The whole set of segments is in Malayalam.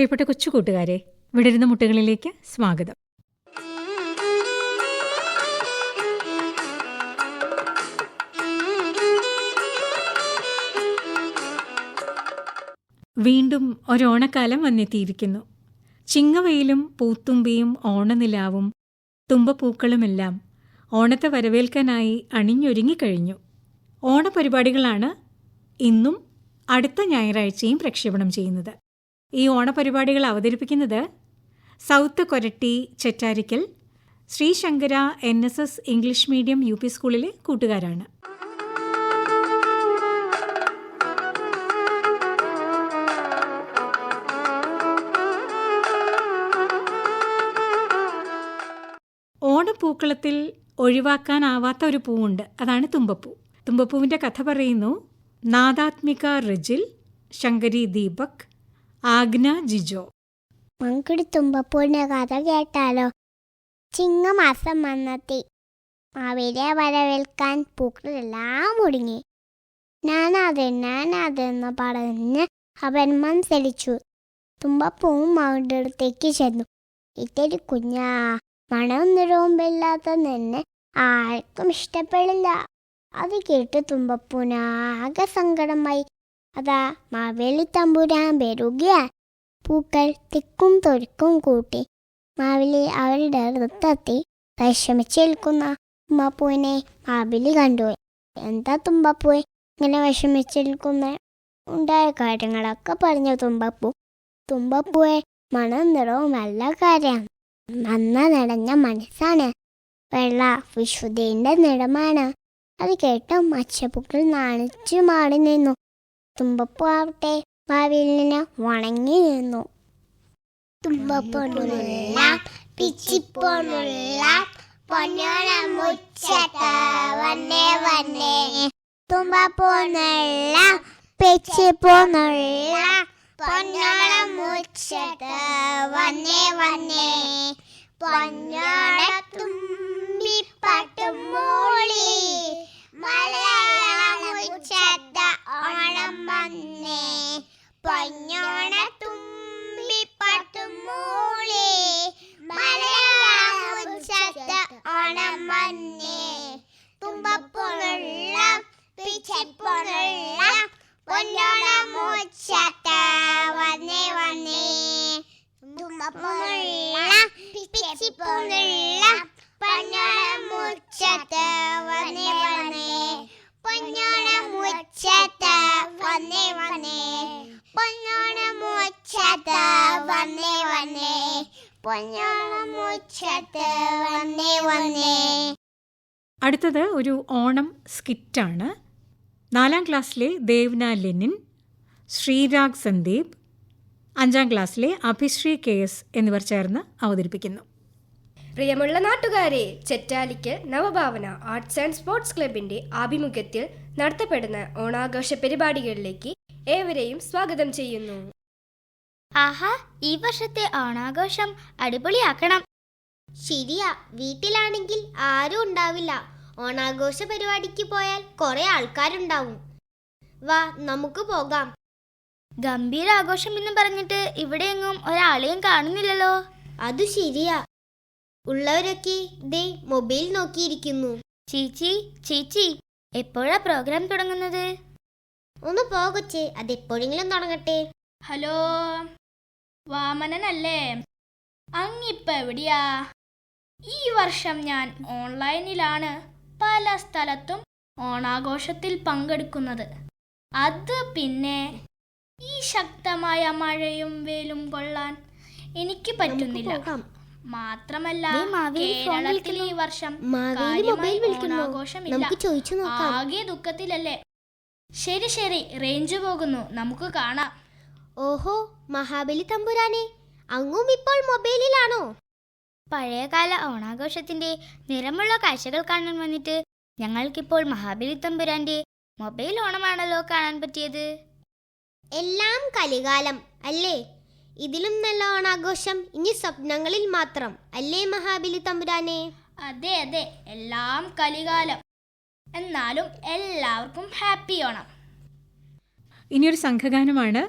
പ്രിയപ്പെട്ട കൊച്ചു കൂട്ടുകാരെ വിടരുന്ന മുട്ടകളിലേക്ക് സ്വാഗതം. വീണ്ടും ഒരോണക്കാലം വന്നെത്തിയിരിക്കുന്നു. ചിങ്ങവയിലും പൂത്തുമ്പിയും ഓണനിലാവും തുമ്പപ്പൂക്കളുമെല്ലാം ഓണത്തെ വരവേൽക്കാനായി അണിഞ്ഞൊരുങ്ങിക്കഴിഞ്ഞു. ഓണപരിപാടികളാണ് ഇന്നും അടുത്ത ഞായറാഴ്ചയും പ്രക്ഷേപണം ചെയ്യുന്നത്. ഈ ഓണപരിപാടികൾ അവതരിപ്പിക്കുന്നത് south Koratty Chettarikkal Sree Sankara N S S English medium U P സ്കൂളിലെ കൂട്ടുകാരാണ്. ഓണപ്പൂക്കളത്തിൽ ഒഴിവാക്കാനാവാത്ത ഒരു പൂവുണ്ട്. അതാണ് തുമ്പപ്പൂ. തുമ്പപ്പൂവിന്റെ കഥ പറയുന്നു നാദാത്മിക റിജിൽ ശങ്കരി ദീപക് ആഗ്ന ജിജോ. നമുക്കൊരു തുമ്പപ്പൂവിന്റെ കഥ കേട്ടാലോ? ചിങ്ങമാസം വന്നെത്തി. അവരെ വരവേൽക്കാൻ പൂക്കളെല്ലാം ഒടുങ്ങി. ഞാനത് ഞാനതെന്ന് പറഞ്ഞ് അവൻ മനസ്സരിച്ചു തുമ്പപ്പൂവും അവന്റെ അടുത്തേക്ക് ചെന്നു. ഇത്തിരി കുഞ്ഞാ മണവും നിറവുമില്ലാത്ത നിന്നെ ആർക്കും ഇഷ്ടപ്പെടില്ല അത് കേട്ട് തുമ്പപ്പൂനാകെ സങ്കടമായി. അതാ മാവേലി തമ്പുരാൻ വരുകയാ പൂക്കൾ തിക്കും തൊരുക്കും കൂട്ടി. മാവിലി അവരുടെ അടുത്തെത്തി വിഷമിച്ചേൽക്കുന്ന തുമ്പപ്പൂവിനെ മാവിലി കണ്ടുപോയി എന്താ തുമ്പപ്പൂ? ഇങ്ങനെ വിഷമിച്ചേൽക്കുന്ന ഉണ്ടായ കാര്യങ്ങളൊക്കെ പറഞ്ഞു തുമ്പപ്പൂ. തുമ്പപ്പൂവെ മണം നിറവും നല്ല കാര്യമാണ്. നന്ന നിറഞ്ഞ മനസ്സാണ്. വെള്ള വിശുദ്ധീന്റെ നിറമാണ്. അത് കേട്ട് മച്ചപ്പൂക്കൾ നാണിച്ചു മാറി നിന്നു. തുമ്പപ്പൂ ആവട്ടെ വണങ്ങി നിന്നു. പൊന്നോണ വന്നേ വന്നേ. തുമ്പപ്പൊന്നുള്ള പിച്ചിപ്പൊന്നുള്ള പൊന്നോണ മുച്ചത്ത വന്നേ വന്നേ. പൊന്നോണ തുമ്പി പട്ടും മൂളി. മലയാള മുച്ചത്ത ഓണം വന്നേ. പൊന്നോണ തുമ്പി പട്ടും മൂളി. മലയാള ഓണം വന്നേ. തുമ്പപ്പുള്ള പിച്ചപ്പുള്ള പൊന്നോണ മുച്ചത്ത വന്നേ വന്നേ. അടുത്തത് ഒരു ഓണം സ്കിറ്റാണ്. നാലാം ക്ലാസ്സിലെ ദേവ്ന ലെനിൻ ശ്രീരാഗ് സന്ദീപ് അഞ്ചാം ക്ലാസ്സിലെ അഭിശ്രീ കെ എസ് എന്നിവർ ചേർന്ന് അവതരിപ്പിക്കുന്നു. പ്രിയമുള്ള നാട്ടുകാരെ ചെറ്റാലിക്ക് നവഭാവന ആർട്സ് ആൻഡ് സ്പോർട്സ് ക്ലബിന്റെ ആഭിമുഖ്യത്തിൽ നടത്തപ്പെടുന്ന ഓണാഘോഷ പരിപാടികളിലേക്ക് ഏവരെയും സ്വാഗതം ചെയ്യുന്നു. ആഹാ ഈ വർഷത്തെ ഓണാഘോഷം അടിപൊളിയാക്കണം. ശരിയാ വീട്ടിലാണെങ്കിൽ ആരും ഉണ്ടാവില്ല. ഓണാഘോഷ പരിപാടിക്ക് പോയാൽ കുറെ ആൾക്കാരുണ്ടാവും. വാ നമുക്ക് പോകാം. ഗംഭീര ആഘോഷം എന്ന് പറഞ്ഞിട്ട് ഇവിടെയെങ്ങും ഒരാളെയും കാണുന്നില്ലല്ലോ. അത് ശരിയാ. ഉള്ളവരൊക്കെ ദേ മൊബൈൽ നോക്കിയിരിക്കുന്നു. ചീച്ചി ചീച്ചി എപ്പോഴാ പ്രോഗ്രാം തുടങ്ങുന്നത്? ഒന്ന് പോകച്ചേ അതെപ്പോഴെങ്കിലും തുടങ്ങട്ടെ. ഹലോ വാമനനല്ലേ? അങ്ങിപ്പ എവിടെയാ? ഈ വർഷം ഞാൻ ഓൺലൈനിലാണ്. പല സ്ഥലത്തും ഓണാഘോഷത്തിൽ പങ്കെടുക്കുന്നത്. അത് പിന്നെ ഈ ശക്തമായ മഴയും വെയിലും കൊള്ളാൻ എനിക്ക് പറ്റുന്നില്ല. മാത്രമല്ല കേരളത്തിൽ ഈ വർഷം ഓണാഘോഷം കാര്യമായി ആകെ ദുഃഖത്തിലല്ലേ? ശരി ശരി. റേഞ്ച് പോകുന്നു. നമുക്ക് കാണാം. ഓഹോ മഹാബലി തമ്പുരാനെ അങ്ങും ഇപ്പോൾ മൊബൈലിലാണോ? പഴയകാല ഓണാഘോഷത്തിന്റെ നിറമുള്ള കാഴ്ചകൾ കാണാൻ വന്നിട്ട് ഞങ്ങൾക്കിപ്പോൾ മഹാബലി തമ്പുരാന്റെ മൊബൈൽ ഓണമാണല്ലോ കാണാൻ പറ്റിയത്. എല്ലാം കലികാലം അല്ലേ? ഇതിലും നല്ല ഓണാഘോഷം ഇനി സ്വപ്നങ്ങളിൽ മാത്രം അല്ലേ മഹാബലി തമ്പുരാനെ അതെ അതെ എല്ലാം കലികാലം. എന്നാലും എല്ലാവർക്കും ഹാപ്പി ഓണം. ഇനിയൊരു സംഘഗാനമാണ്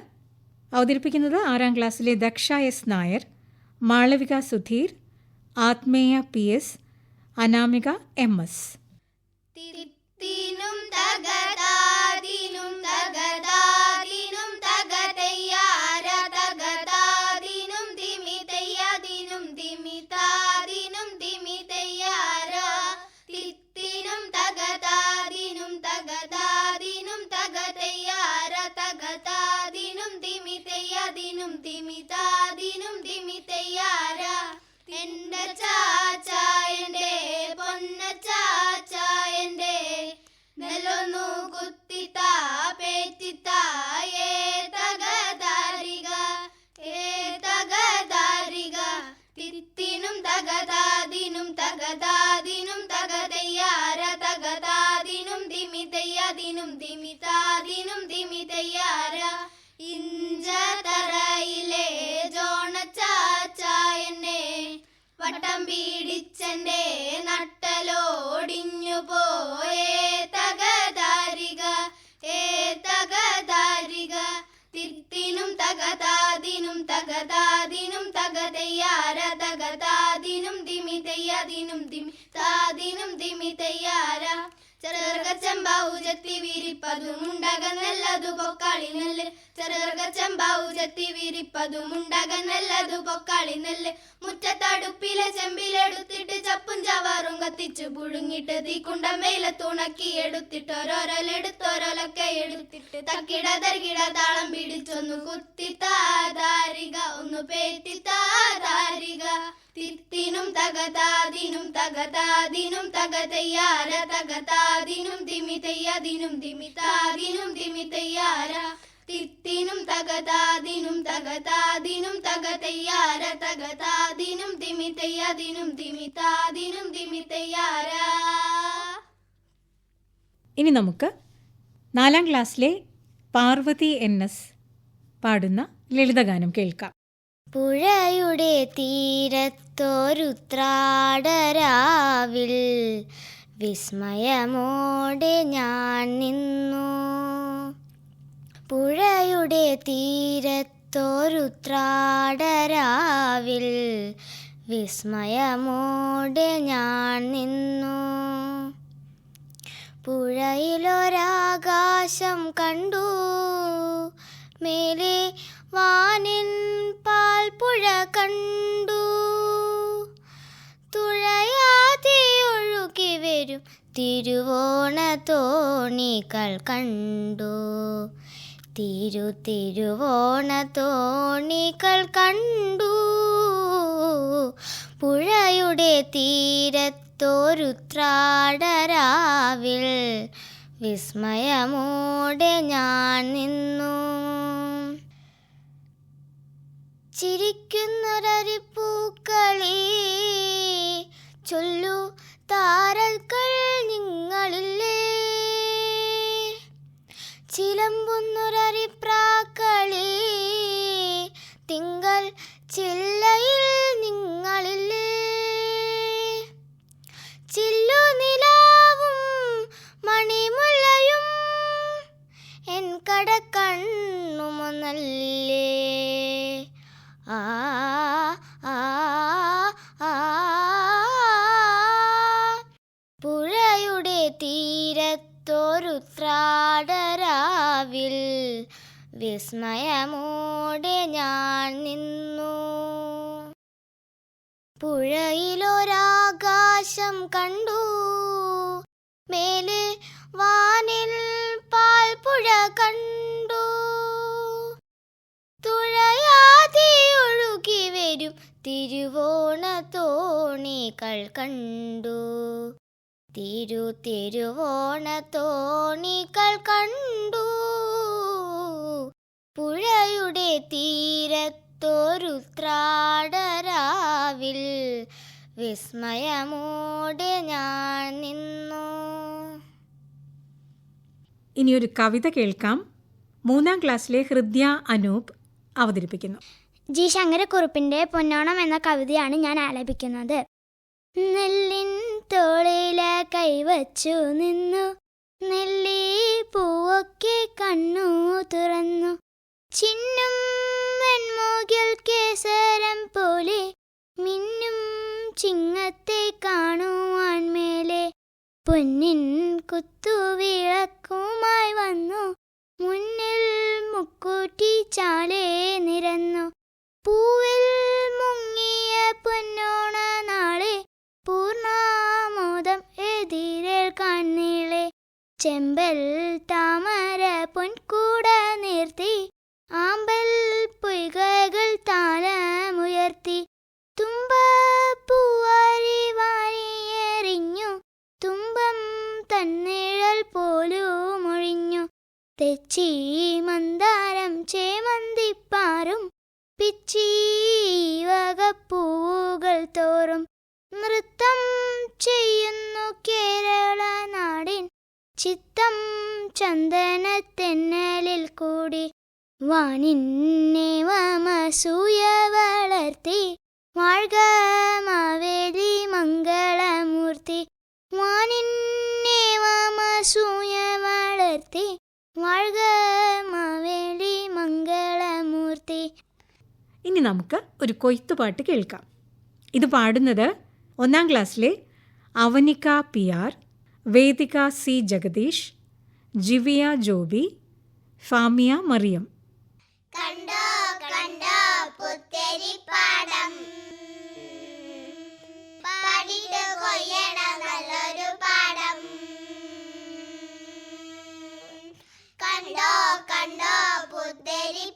അവതരിപ്പിക്കുന്നത് ആറാം ക്ലാസ്സിലെ Daksha S Nair Malavika Sudheer Athmeya P S Anamika M S. തിത്തിനും തിത്തിനും തകതാദിനും തകതാദിനും തകതയ്യാര തകതാദിനും ദിമിതയ്യാദിനും ദിമിതാദിനും തിമിതയ്യാര. ഇഞ്ച തറയിലെ എന്നെ വട്ടം പീഡിച്ചെന്റെ നട്ടലോടിഞ്ഞു പോയേ തിത്തിനും തകതാദിനും തകതാദിനും തകതയ്യാര തകതാദിനും തിമിതയ്യാദിനും തിമിതാദിനും തിമിതയ്യാര ചെറുകച്ചമ്പാവുജത്തി വിരിപ്പതുമുണ്ടക നല്ലതു പൊക്കാളി നെല്ല്. ചെറുകച്ചമ്പാവുജത്തി വിരിപ്പതുമുണ്ടക നല്ലതു പൊക്കാളി നെല്ല്. മുറ്റത്തടുപ്പിലെ ചെമ്പിലെടുത്തിട്ട് ചപ്പും ചവറും കത്തിച്ചു പുഴുങ്ങിട്ട് തീക്കുണ്ടം തുണക്കി എടുത്തിട്ട് ഓരോരലെടുത്തോരോലൊക്കെ എടുത്തിട്ട് തക്കിട തർക്കിട താളം പിടിച്ചൊന്നു കുത്തി താതാരിക ഒന്ന് പേറ്റി താതാരിക തിത്തിനും തകതാദിനും തകതാദിനും തകതയ്യാര തകതാദിനും തിമിതയ്യാദിനും തിമിതാദിനും തിമിതയ്യാര. തിത്തിനും തകതാദിനും തകതാദിനും തകതയ്യാര തകതാദിനും തിമിതയ്യാദിനും തിമിതാദിനും തിമിതയ്യാര. ഇനി നമുക്ക് നാലാം ക്ലാസ്സിലെ പാർവതി എൻ എസ് പാടുന്ന ലളിതഗാനം കേൾക്കാം. പുഴയുടെ തീരത്തോരുത്രാടരാവിൽ വിസ്മയമോടെ ഞാൻ നിന്നു. പുഴയുടെ തീരത്തോരുത്രാടരാവിൽ വിസ്മയമോടെ ഞാൻ നിന്നു. പുഴയിലൊരാകാശം കണ്ടു. മേലെ പാൽപ്പുഴ കണ്ടു. തുഴയാതെ ഒഴുകി വരും തിരുവോണ തോണികൾ കണ്ടു. തിരു തിരുവോണ തോണികൾ കണ്ടു. പുഴയുടെ തീരത്തോരുത്രാടരാവിൽ വിസ്മയമോടെ ഞാൻ നിന്നു. ചിരിക്കുന്നൊരരിപ്പൂക്കളേ. ചൊല്ലു താരകൾ നിങ്ങളില്ലേ. ചിലമ്പുന്നൊരരിപ്രാക്കളേ. തിങ്കൾ ചില്ലയിൽ നിങ്ങളില്ലേ. ചില്ലു നിലാവും മണിമുല്ലയും എൻ കടക്കണ്ണുമൊന്നല്ലേ പുഴയുടെ വിസ്മയമോടെ ഞാൻ നിന്നു. പുഴയിലൊരാകാശം കണ്ടു. മേലെ വാനിൽ പാൽപ്പുഴ കണ്ടു. വരും തിരുവോണത്തോണികൾ കണ്ടു. തിരു തിരുവോണത്തോണികൾ കണ്ടു. പുഴയുടെ തീരത്തൊരുത്രാടരാവിൽ വിസ്മയമോടെ ഞാൻ നിന്നു. ഇനിയൊരു കവിത കേൾക്കാം. മൂന്നാം ക്ലാസ്സിലെ ഹൃദ്യ അനൂപ് അവതരിപ്പിക്കുന്നു. ജി ശങ്കരക്കുറുപ്പിന്റെ പൊന്നോണം എന്ന കവിതയാണ് ഞാൻ ആലപിക്കുന്നത്. നെല്ലിൻ തോളില കൈവച്ചു നിന്നു. നെല്ലി പൂവൊക്കെ കണ്ണു തുറന്നു. ചിന്നും മൺമൂകിൽ കേസരം പോലെ മിന്നും ചിങ്ങത്തെ കാണുവാൻ മേലെ പൊന്നിൻ കുത്തുവിളക്കുമായി വന്നു. മുന്നിൽ മുക്കൂട്ടി ചാലേ നിരന്നു. ചെമ്പൽ താമര പൊൻകൂട നിർത്തി ആമ്പൽ പൊയ്കകൾ താലമുയർത്തി. തുമ്പപ്പൂവാരി വാരിയെറിഞ്ഞു തുമ്പം തന്നിഴൽ പോലും ഒഴിഞ്ഞു. തെച്ചി മന്ദാരം ചേമന്തിപ്പാറും പിച്ചി വകപ്പൂവുകൾ തോറും. നൃത്തം ചെയ്യുന്നു കേരള നാടിൻ ചിത്തം ചന്ദനത്തെന്നലിൽ കൂടി വാനിന്നേവമസൂയ വളർത്തി വാഴ്ക മാവേലി മംഗളമൂർത്തി വാനിന്നേവമസൂയ വളർത്തി വാഴ്ക മാവേലി മംഗളമൂർത്തി. ഇനി നമുക്ക് ഒരു കൊയ്ത്തുപാട്ട് കേൾക്കാം. ഇത് പാടുന്നത് ഒന്നാം ക്ലാസ്സിലെ Avanika P R Vedika C Jagadeesh Jiviya Joby Famiya Mariyam. കണ്ടോ കണ്ടോ പുത്തരി പാടം പാടിട്ട് കൊയ്യണം നല്ലൊരു പാടം. കണ്ടോ കണ്ടോ പുത്തരി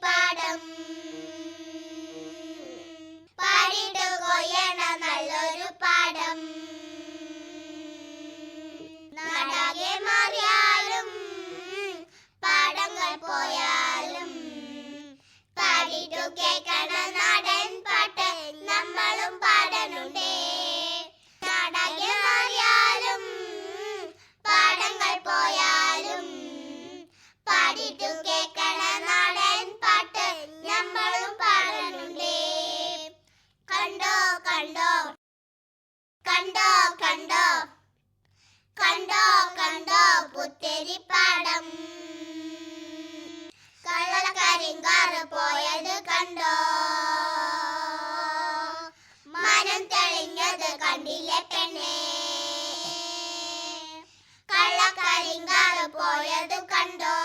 കണ്ടില്ലേ പെണ്ണേ കള്ളക്കരിങ്കാറ് പോയത് കണ്ടോ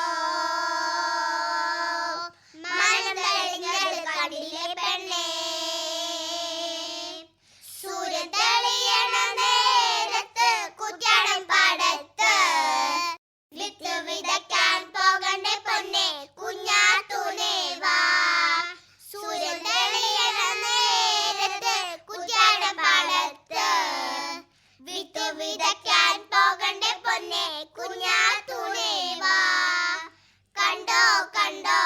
പൊന്നെ കുഞ്ഞാത്തൂനെ വാ കണ്ടോ കണ്ടോ.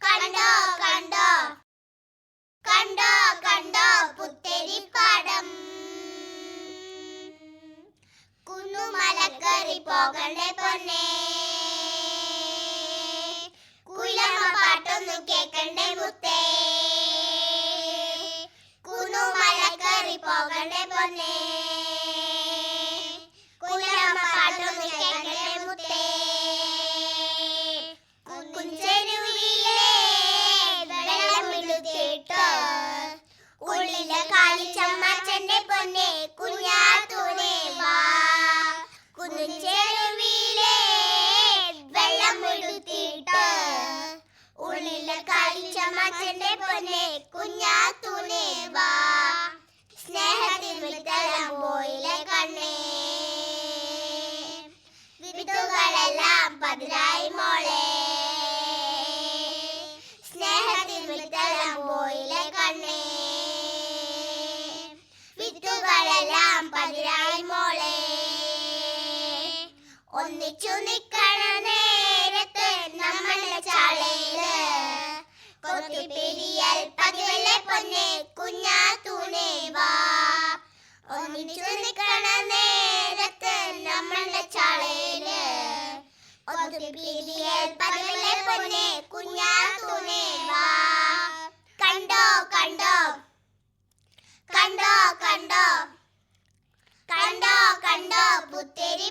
കണ്ടോ കണ്ടോ. കണ്ടോ കണ്ടോ പുത്തരിപ്പാടം കുന്നുമലക്കറി പോകണ്ടേ പൊന്നെ. കുയിലമ്മ പാട്ടൊന്നു കേക്കണ്ടേ മുത്തേ. കുന്നുമലക്കറി പോകണ്ടേ പൊന്നെ. ഒന്നിച്ചു നിക്കണ നേരത്ത് നമ്മളുടെ ചാളയിൽ. കൊത്തിപ്പിരിയൽ പതിവല്ലേ പൊന്നെ കുഞ്ഞാത്തൂനെ വാ. ഒന്നിച്ചു നിക്കണ നേരത്ത് നമ്മളുടെ ചാളയിൽ. പിരിയൽ പതിവല്ലേ പൊന്നെ കുഞ്ഞാ വാ. കണ്ടോ കണ്ടോ? കണ്ടോ കണ്ടോ? കണ്ടോ കണ്ടോ? പുത്തരി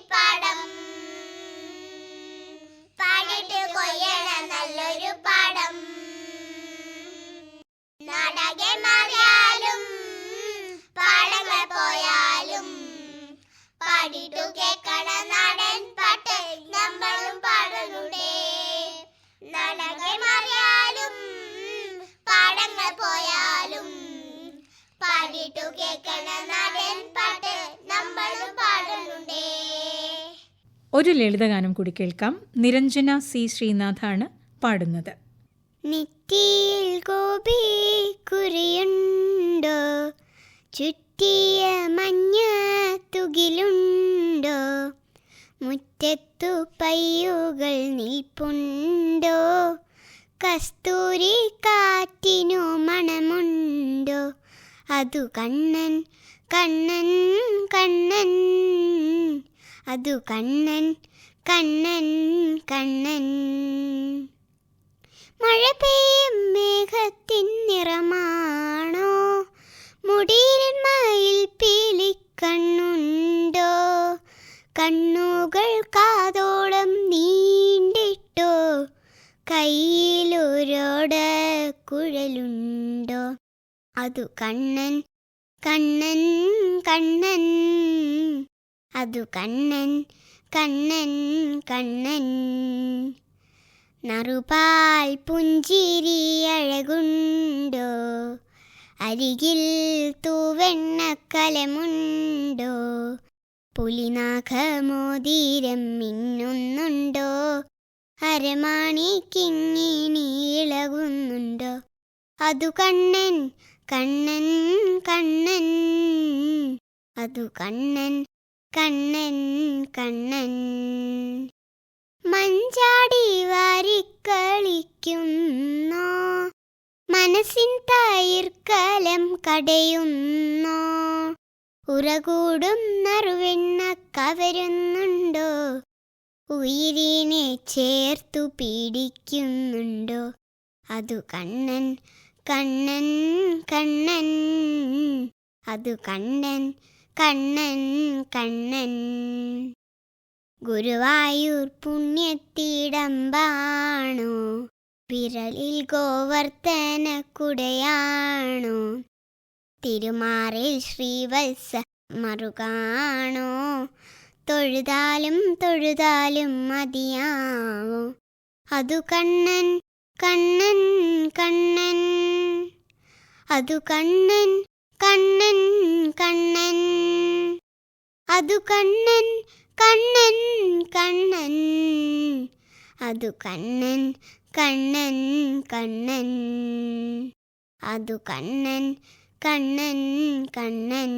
ഒരു ലളിതഗാനം കൂടി കേൾക്കാം. നിരഞ്ജന സി ശ്രീനാഥാണ് പാടുന്നത്. ഗോപി ചുറ്റിയ മഞ്ഞ തുകിലുണ്ടോ? മുറ്റത്തു പയ്യുകൾ നിൽപ്പുണ്ടോ? കസ്തൂരി കാറ്റിനു മണമുണ്ടോ? അതു കണ്ണൻ കണ്ണൻ കണ്ണൻ. അതു കണ്ണൻ കണ്ണൻ കണ്ണൻ. മഴ പെയ്യും മേഘത്തിൻ നിറമാണോ? മുടിയിൽ മയിൽ പീലിക്കണ്ണുണ്ടോ കണ്ണുകൾ കാതോളം നീണ്ടിട്ടോ? കയ്യിലൊരോട കുഴലുണ്ടോ? അതു കണ്ണൻ കണ്ണൻ കണ്ണൻ. അതു കണ്ണൻ കണ്ണൻ കണ്ണൻ. നറുപാൽ പുഞ്ചിരി അഴകുണ്ടോ? അരികിൽ തൂവെണ്ണക്കലമുണ്ടോ? പുലിനാഖമോതിരം മിന്നുന്നുണ്ടോ? അരമാണി കിങ്ങിണി ഇളകുന്നുണ്ടോ? അതു കണ്ണൻ കണ്ണൻ കണ്ണൻ. അതു കണ്ണൻ കണ്ണൻ കണ്ണൻ. മഞ്ചാടി വാരിക്കളിക്കുന്നോ മനസ്സിൻ തയിർക്കലം കടയുന്നു ഉറകൂടും നറുവെണ്ണ കവരുന്നുണ്ടോ? ഉയിരിനെ ചേർത്തു പീഡിക്കുന്നുണ്ടോ? അതു കണ്ണൻ കണ്ണൻ കണ്ണൻ. അതു കണ്ണൻ കണ്ണൻ കണ്ണൻ. ഗുരുവായൂർ പുണ്യത്തിടമ്പാണോ? വിരലിൽ ഗോവർത്തന കുടയാണോ? തിരുമാറിൽ ശ്രീവത്സ മറുകാണോ? തൊഴുതാലും തൊഴുതാലും മതിയാവോ? അതു കണ്ണൻ കണ്ണൻ കണ്ണൻ. അതു കണ്ണൻ കണ്ണൻ കണ്ണൻ. അതു കണ്ണൻ കണ്ണൻ കണ്ണൻ. അതു കണ്ണൻ കണ്ണൻ കണ്ണൻ. അതു കണ്ണൻ കണ്ണൻ കണ്ണൻ.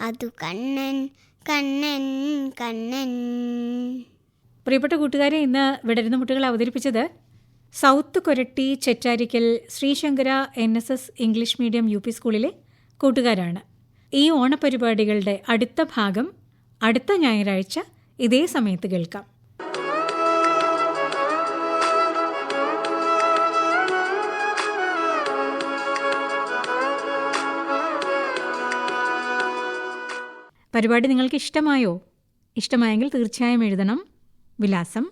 അതു കണ്ണൻ കണ്ണൻ കണ്ണൻ. പ്രിയപ്പെട്ട കൂട്ടുകാരെ ഇന്ന് വിടരുന്ന മുട്ടുകൾ അവതരിപ്പിച്ചത് south Koratty Chettarikkal Sreesankara N S S English medium U P സ്കൂളിലെ കൂട്ടുകാരാണ്. ഈ ഓണപരിപാടികളുടെ അടുത്ത ഭാഗം അടുത്ത ഞായറാഴ്ച ഇതേ സമയത്ത് കേൾക്കാം. പരിപാടി നിങ്ങൾക്ക് ഇഷ്ടമായോ? ഇഷ്ടമായെങ്കിൽ തീർച്ചയായും എഴുതണം. വിലാസം.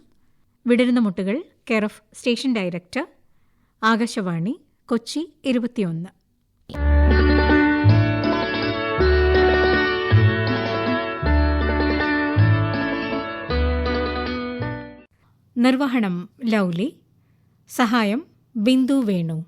വിടരുന്ന മുട്ടുകൾ. Care of station director Akashvani Kochi ഇരുപത്തിയൊന്ന്. നിർവഹണം ലൗലി സഹായം ബിന്ദു വേണു.